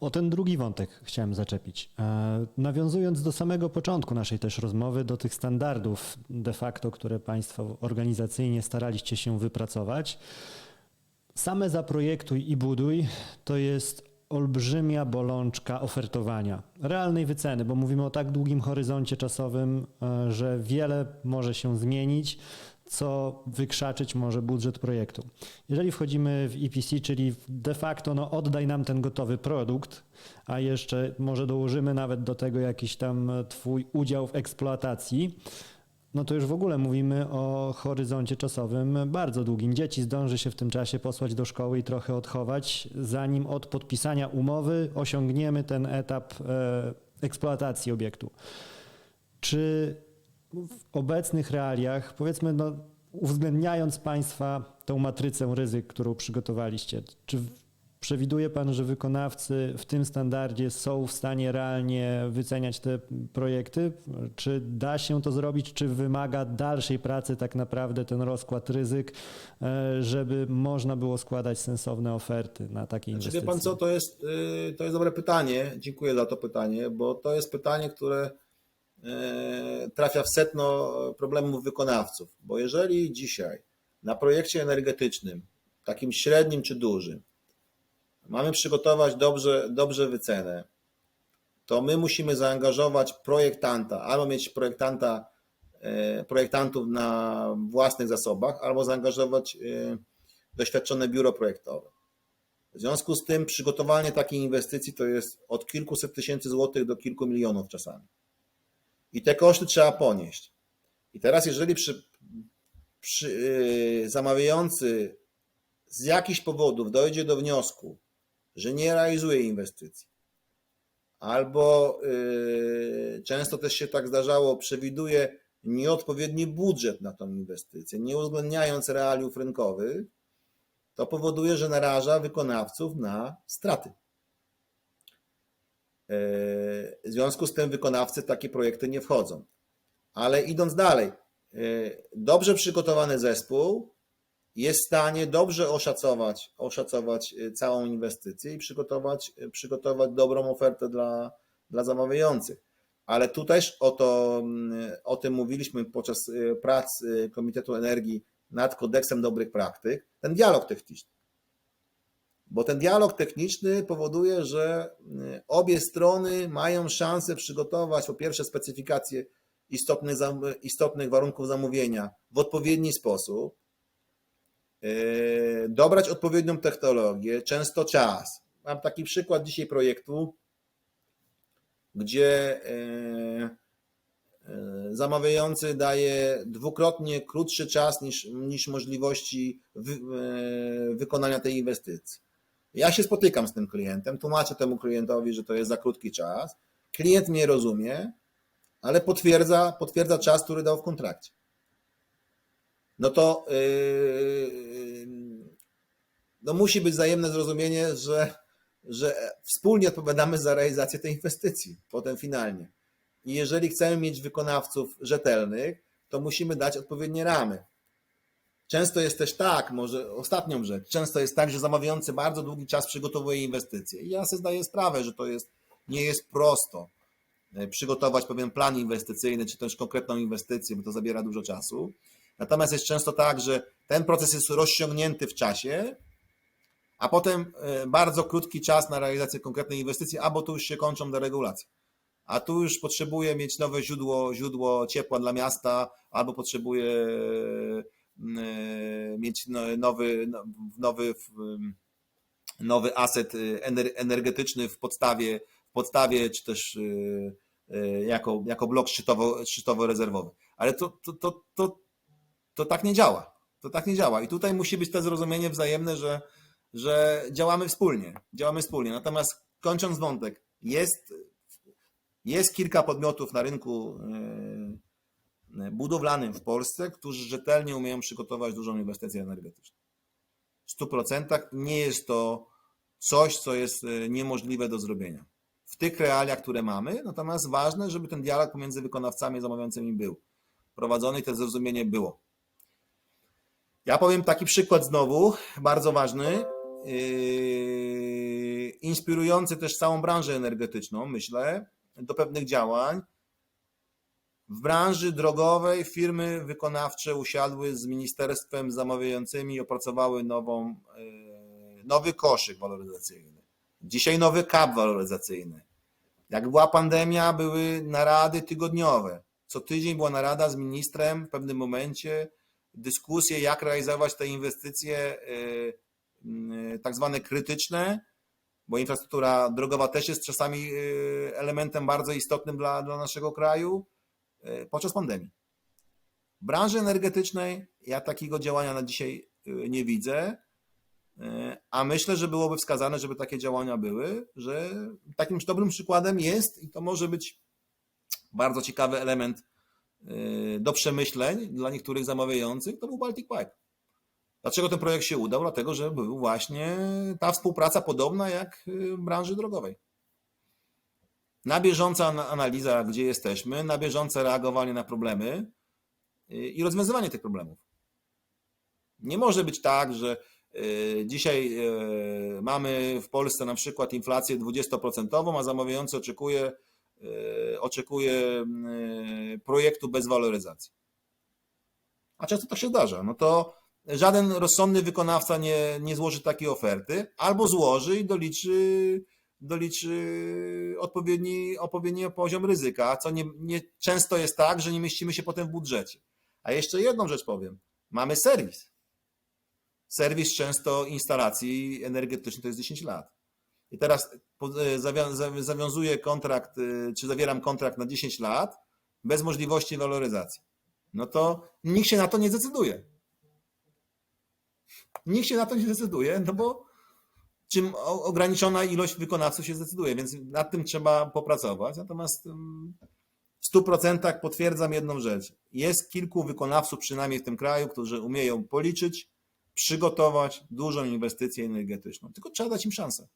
O ten drugi wątek chciałem zaczepić. E, Nawiązując do samego początku naszej też rozmowy, do tych standardów de facto, które Państwo organizacyjnie staraliście się wypracować, same zaprojektuj i buduj to jest olbrzymia bolączka ofertowania, realnej wyceny, bo mówimy o tak długim horyzoncie czasowym, e, że wiele może się zmienić, co wykrzaczyć może budżet projektu. Jeżeli wchodzimy w EPC, czyli de facto no, oddaj nam ten gotowy produkt, a jeszcze może dołożymy nawet do tego jakiś tam Twój udział w eksploatacji, no to już w ogóle mówimy o horyzoncie czasowym bardzo długim. Dzieci zdąży się w tym czasie posłać do szkoły i trochę odchować, zanim od podpisania umowy osiągniemy ten etap e, eksploatacji obiektu. Czy w obecnych realiach, powiedzmy, no, uwzględniając Państwa tą matrycę ryzyk, którą przygotowaliście, czy przewiduje Pan, że wykonawcy w tym standardzie są w stanie realnie wyceniać te projekty? Czy da się to zrobić, czy wymaga dalszej pracy tak naprawdę ten rozkład ryzyk, e, żeby można było składać sensowne oferty na takie Znaczy, inwestycje? wie pan co, to jest, y, to jest dobre pytanie. Dziękuję za to pytanie, bo to jest pytanie, które trafia w sedno problemów wykonawców. Bo jeżeli dzisiaj na projekcie energetycznym, takim średnim czy dużym, mamy przygotować dobrze, dobrze wycenę, to my musimy zaangażować projektanta, albo mieć projektanta, y, projektantów na własnych zasobach, albo zaangażować y, doświadczone biuro projektowe. W związku z tym przygotowanie takiej inwestycji to jest od kilkuset tysięcy złotych do kilku milionów czasami. I te koszty trzeba ponieść. I teraz, jeżeli przy, przy, yy, zamawiający z jakichś powodów dojdzie do wniosku, że nie realizuje inwestycji, albo yy, często też się tak zdarzało, przewiduje nieodpowiedni budżet na tą inwestycję, nie uwzględniając realiów rynkowych, to powoduje, że naraża wykonawców na straty. Yy, W związku z tym wykonawcy takie projekty nie wchodzą. Ale idąc dalej, yy, dobrze przygotowany zespół jest w stanie dobrze oszacować, oszacować yy, całą inwestycję i przygotować, przygotować dobrą ofertę dla, dla zamawiających. Ale tu też o, to, mm, o tym mówiliśmy podczas prac Komitetu Energii nad kodeksem dobrych praktyk, ten dialog techniczny. Bo ten dialog techniczny powoduje, że y, obie strony mają szansę przygotować po pierwsze specyfikację istotnych, istotnych warunków zamówienia w odpowiedni sposób, y, dobrać odpowiednią technologię, często czas. Mam taki przykład dzisiaj projektu, gdzie y, zamawiający daje dwukrotnie krótszy czas niż, niż możliwości wy, wykonania tej inwestycji. Ja się spotykam z tym klientem, tłumaczę temu klientowi, że to jest za krótki czas. Klient mnie rozumie, ale potwierdza, potwierdza czas, który dał w kontrakcie. No to yy, no musi być wzajemne zrozumienie, że, że wspólnie odpowiadamy za realizację tej inwestycji, potem finalnie. I jeżeli chcemy mieć wykonawców rzetelnych, to musimy dać odpowiednie ramy. Często jest też tak, może ostatnią rzecz, często jest tak, że zamawiający bardzo długi czas przygotowuje inwestycje. I ja sobie zdaję sprawę, że to jest, nie jest prosto e, przygotować pewien plan inwestycyjny, czy też konkretną inwestycję, bo to zabiera dużo czasu. Natomiast jest często tak, że ten proces jest rozciągnięty w czasie, a potem e, bardzo krótki czas na realizację konkretnej inwestycji, albo tu już się kończą deregulacje. A tu już potrzebuje mieć nowe źródło, źródło ciepła dla miasta, albo potrzebuje mieć no- nowy, no- nowy, nowy aset ener- energetyczny w podstawie, w podstawie czy też e, e, jako, jako blok szczytowo, szczytowo-rezerwowy. Ale to, to, to, to, to tak nie działa. To tak nie działa. I tutaj musi być to zrozumienie wzajemne, że, że działamy wspólnie. Działamy wspólnie. Natomiast kończąc wątek, jest, jest kilka podmiotów na rynku budowlanym w Polsce, którzy rzetelnie umieją przygotować dużą inwestycję energetyczną. W 100% nie jest to coś, co jest e, niemożliwe do zrobienia. W tych realiach, które mamy, natomiast ważne, żeby ten dialog pomiędzy wykonawcami i zamawiającymi był prowadzony i to zrozumienie było. Ja powiem taki przykład znowu, bardzo ważny. yy, inspirujący też całą branżę energetyczną, myślę, do pewnych działań. W branży drogowej firmy wykonawcze usiadły z ministerstwem zamawiającymi i opracowały nową, yy, nowy koszyk waloryzacyjny. Dzisiaj nowy kap waloryzacyjny. Jak była pandemia, były narady tygodniowe. Co tydzień była narada z ministrem w pewnym momencie, dyskusje, jak realizować te inwestycje yy, yy, tak zwane krytyczne, bo infrastruktura drogowa też jest czasami elementem bardzo istotnym dla, dla naszego kraju podczas pandemii. W branży energetycznej ja takiego działania na dzisiaj yy, nie widzę, yy, a myślę, że byłoby wskazane, żeby takie działania były, że takim dobrym przykładem jest i to może być bardzo ciekawy element do przemyśleń dla niektórych zamawiających, to był Baltic Pipe. Dlaczego ten projekt się udał? Dlatego, że był właśnie ta współpraca podobna jak w branży drogowej. Na bieżąca ana- analiza, gdzie jesteśmy, na bieżące reagowanie na problemy yy, i rozwiązywanie tych problemów. Nie może być tak, że yy, dzisiaj yy, mamy w Polsce na przykład inflację 20%, a zamawiający oczekuje, oczekuje projektu bez waloryzacji. A często tak się zdarza. No to żaden rozsądny wykonawca nie, nie złoży takiej oferty, albo złoży i doliczy, doliczy odpowiedni, odpowiedni poziom ryzyka, co nie, nie często jest tak, że nie mieścimy się potem w budżecie. A jeszcze jedną rzecz powiem. Mamy serwis. Serwis często instalacji energetycznych to jest 10 lat. I teraz e, zawiązuję kontrakt, e, czy zawieram kontrakt na 10 lat bez możliwości waloryzacji. No to nikt się na to nie zdecyduje. Nikt się na to nie zdecyduje, no bo czym ograniczona ilość wykonawców się zdecyduje, więc nad tym trzeba popracować. Natomiast w 100% potwierdzam jedną rzecz. Jest kilku wykonawców, przynajmniej w tym kraju, którzy umieją policzyć, przygotować dużą inwestycję energetyczną. Tylko trzeba dać im szansę.